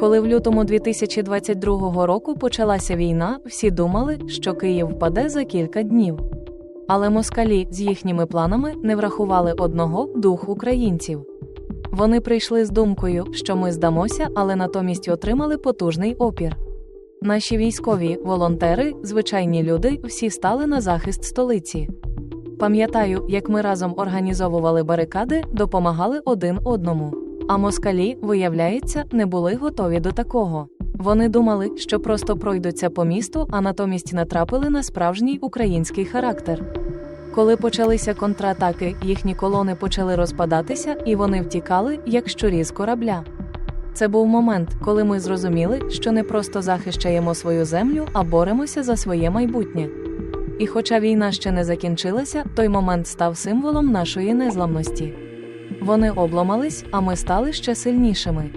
Коли в лютому 2022 року почалася війна, всі думали, що Київ впаде за кілька днів. Але москалі з їхніми планами не врахували одного дух українців. Вони прийшли з думкою, що ми здамося, але натомість отримали потужний опір. Наші військові, волонтери, звичайні люди всі стали на захист столиці. Пам'ятаю, як ми разом організовували барикади, допомагали один одному. А москалі, виявляється, не були готові до такого. Вони думали, що просто пройдуться по місту, а натомість натрапили на справжній український характер. Коли почалися контратаки, їхні колони почали розпадатися, і вони втікали, як щурі з корабля. Це був момент, коли ми зрозуміли, що не просто захищаємо свою землю, а боремося за своє майбутнє. І хоча війна ще не закінчилася, той момент став символом нашої незламності. Вони обламались, а ми стали ще сильнішими.